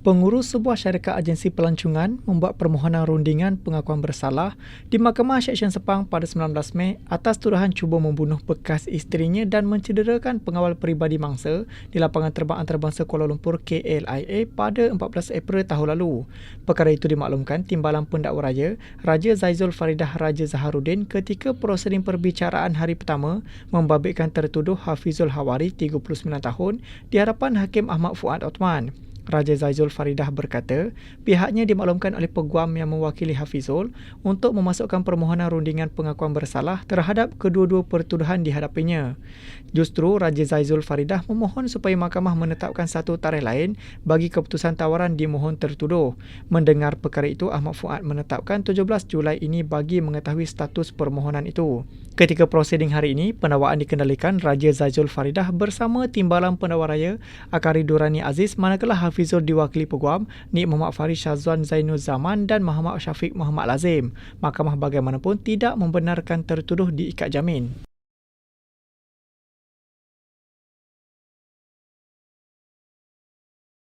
Pengurus sebuah syarikat agensi pelancongan membuat permohonan rundingan pengakuan bersalah di Mahkamah Seksyen Sepang pada 19 Mei atas tuduhan cuba membunuh bekas isterinya dan mencederakan pengawal peribadi mangsa di lapangan terbang antarabangsa Kuala Lumpur KLIA pada 14 April tahun lalu. Perkara itu dimaklumkan Timbalan Pendakwa Raja, Raja Zaizul Faridah Raja Zaharuddin ketika proseding perbicaraan hari pertama membabitkan tertuduh Hafizul Hawari 39 tahun di hadapan Hakim Ahmad Fuad Osman. Raja Zaizul Faridah berkata, pihaknya dimaklumkan oleh peguam yang mewakili Hafizul untuk memasukkan permohonan rundingan pengakuan bersalah terhadap kedua-dua pertuduhan di hadapinya. Justru Raja Zaizul Faridah memohon supaya mahkamah menetapkan satu tarikh lain bagi keputusan tawaran dimohon tertuduh. Mendengar perkara itu, Ahmad Fuad menetapkan 17 Julai ini bagi mengetahui status permohonan itu. Ketika prosiding hari ini, pendakwaan dikendalikan Raja Zaizul Faridah bersama Timbalan Pendakwa Raya Akari Durani Aziz manakala Hafizul Hafizul diwakili peguam Nik Muhammad Farid Syazwan Zainul Zaman dan Muhammad Syafiq Muhammad Lazim. Mahkamah bagaimanapun tidak membenarkan tertuduh diikat jamin.